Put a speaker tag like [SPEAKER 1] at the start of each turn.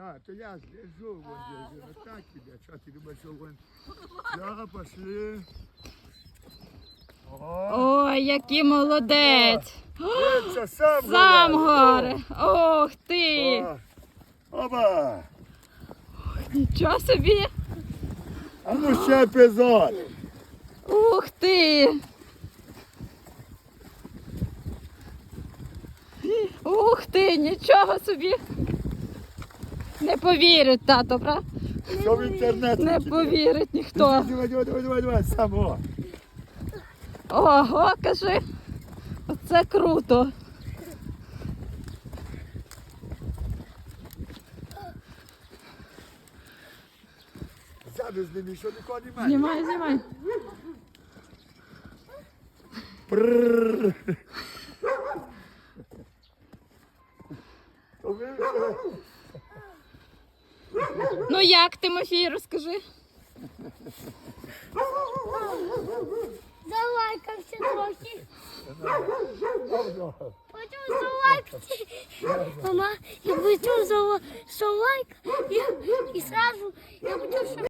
[SPEAKER 1] А, то я слежу, вот здесь, вот так тебе, что ты думаешь, что вон... Все, пошли. О,
[SPEAKER 2] Ой, який молодець.
[SPEAKER 1] це сам
[SPEAKER 2] Сам горе. Ух ти.
[SPEAKER 1] О, Оба!
[SPEAKER 2] Нічого собі.
[SPEAKER 1] А ну ще епізод.
[SPEAKER 2] Ух ти. Ух ти, нічого собі. Не повірить, тато, правда?
[SPEAKER 1] Що в інтернеті?
[SPEAKER 2] Не повірить ніхто.
[SPEAKER 1] Давай, давай, давай, давай, давай, само.
[SPEAKER 2] Ого, кажи. Оце круто.
[SPEAKER 1] Сяду з ними, що нікого немає.
[SPEAKER 2] Знімай, знімай.
[SPEAKER 1] Прррр.
[SPEAKER 2] Ну як, Тимофій, розкажи.
[SPEAKER 3] Залайкався трохи. Почув залайкати. Мама, я почув залайк і, і сразу я почув, що